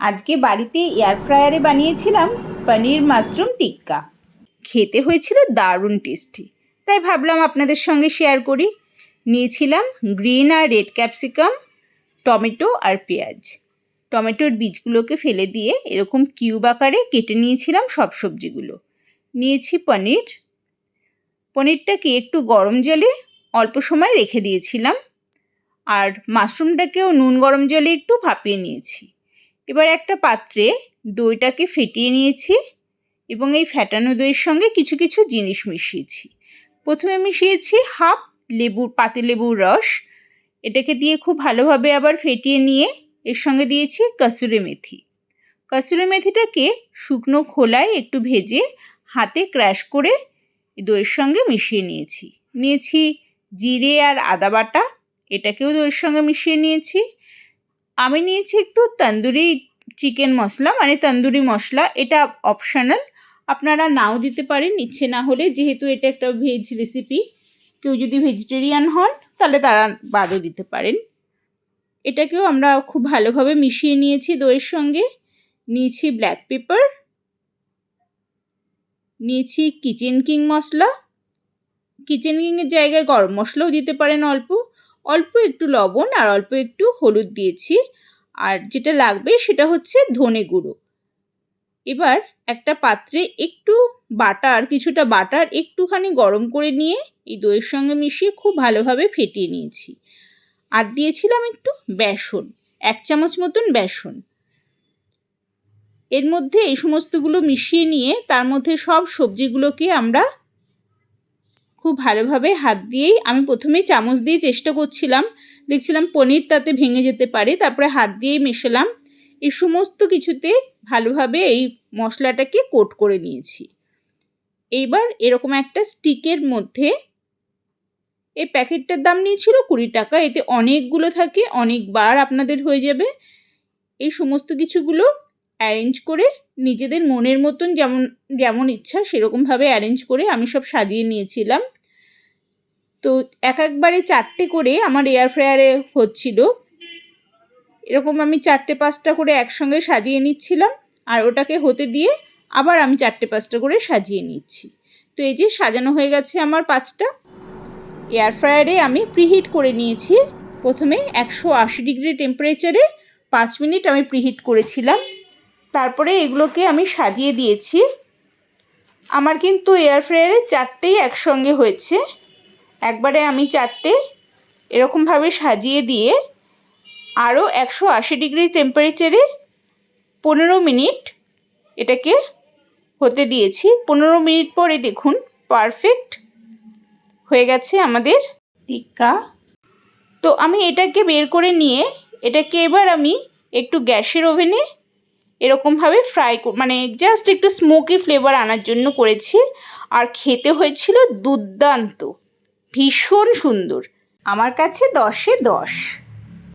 আজকে বাড়িতে এয়ার ফ্রায়ারে বানিয়েছিলাম পনির মাশরুম টিক্কা। খেতে হয়েছিল দারুণ টেস্টি তাই ভাবলাম আপনাদের সঙ্গে শেয়ার করি। নিয়েছিলাম গ্রিন আর রেড ক্যাপসিকাম টমেটো আর পেঁয়াজ। টমেটোর বীজগুলোকে ফেলে দিয়ে এরকম কিউব আকারে কেটে নিয়েছিলাম সব সবজিগুলো। নিয়েছি পনির। পনিরটাকে একটু গরম জলে অল্প সময় রেখে দিয়েছিলাম। আর মাশরুমটাকেও নুন গরম জলে একটু ভাপিয়ে নিয়েছি। এবার একটা পাত্রে দইটাকে ফেটিয়ে নিয়েছি এবং এই ফ্যাটানো দইয়ের সঙ্গে কিছু কিছু জিনিস মিশিয়েছি। প্রথমে মিশিয়েছি হাফ লেবুর পাতিলেবুর রস। এটাকে দিয়ে খুব ভালোভাবে আবার ফেটিয়ে নিয়ে এর সঙ্গে দিয়েছি কসুরি মেথি। কসুরি মেথিটাকে শুকনো খোলায় একটু ভেজে হাতে ক্র্যাশ করে দইয়ের সঙ্গে মিশিয়ে নিয়েছি। নিয়েছি জিরে আর আদা বাটা, এটাকেও দইয়ের সঙ্গে মিশিয়ে নিয়েছি। আমি নিয়েছি একটু তন্দুরি চিকেন মশলা মানে তন্দুরি মশলা। এটা অপশনাল আপনারা নাও দিতে পারেন, ইচ্ছে না হলে। যেহেতু এটা একটা ভেজ রেসিপি কেউ যদি ভেজিটেরিয়ান হন, তাহলে তারা বাদও দিতে পারেন। এটাকেও আমরা খুব ভালোভাবে মিশিয়ে নিয়েছি দইয়ের সঙ্গে। নিয়েছি ব্ল্যাক পেপার নিয়েছি কিচেন কিং মশলা। কিচেন কিংয়ের জায়গায় গরম মশলাও দিতে পারেন অল্প। অল্প একটু লবণ আর অল্প একটু হলুদ দিয়েছি। আর যেটা লাগবে সেটা হচ্ছে ধনে গুঁড়ো। এবার একটা পাত্রে একটু বাটার, কিছুটা বাটার একটুখানি গরম করে নিয়ে এই দইয়ের সঙ্গে মিশিয়ে খুব ভালোভাবে ফেটিয়ে নিয়েছি। আর দিয়েছিলাম একটু বেসন, এক চামচ মতন বেসন। এর মধ্যে এই সমস্তগুলো মিশিয়ে নিয়ে তার মধ্যে সব সবজিগুলোকে আমরা খুব ভালোভাবে হাত দিয়েই আমি প্রথমে চামচ দিয়ে চেষ্টা করছিলাম। দেখছিলাম পনির তাতে ভেঙে যেতে পারে, তারপরে হাত দিয়েই মেশালাম। এই সমস্ত কিছুতে ভালোভাবে এই মশলাটাকে কোট করে নিয়েছি। এইবার এরকম একটা স্টিকের মধ্যে এই প্যাকেটটার দাম নিয়েছিল কুড়ি টাকা, এতে অনেকগুলো থাকে, অনেকবার আপনাদের হয়ে যাবে। এই সমস্ত কিছুগুলো অ্যারেঞ্জ করে নিজেদের মনের মতন যেমন যেমন ইচ্ছা সেরকমভাবে অ্যারেঞ্জ করে আমি সব সাজিয়ে নিয়েছিলাম। তো এক একবারে চারটে করে আমার এয়ার ফ্রায়ারে হচ্ছিল। এরকম আমি চারটে পাঁচটা করে একসঙ্গে সাজিয়ে নিচ্ছিলাম আর ওটাকে হতে দিয়ে আবার আমি চারটে পাঁচটা করে সাজিয়ে নিচ্ছি। তো এই যে সাজানো হয়ে গেছে আমার পাঁচটা। এয়ার ফ্রায়ারে আমি প্রিহিট করে নিয়েছি। প্রথমে একশো আশি ডিগ্রি টেম্পারেচারে পাঁচ মিনিট আমি প্রিহিট করেছিলাম। তারপরে এগুলোকে আমি সাজিয়ে দিয়েছি। আমার কিন্তু এয়ার ফ্রায়ারে চারটেই একসঙ্গে হয়েছে। একবারে আমি চারটে এরকমভাবে সাজিয়ে দিয়ে আরও একশো আশি ডিগ্রি টেম্পারেচারে পনেরো মিনিট এটাকে হতে দিয়েছি। পনেরো মিনিট পরে দেখুন পারফেক্ট হয়ে গেছে আমাদের টিক্কা। তো আমি এটাকে বের করে নিয়ে এটাকে এবার আমি একটু গ্যাসের ওভেনে এরকমভাবে ফ্রাই মানে জাস্ট একটু স্মোকি ফ্লেভার আনার জন্য করেছি। আর খেতে হয়েছিল দুর্দান্ত। ভীষণ সুন্দর। আমার কাছে দশে দশ।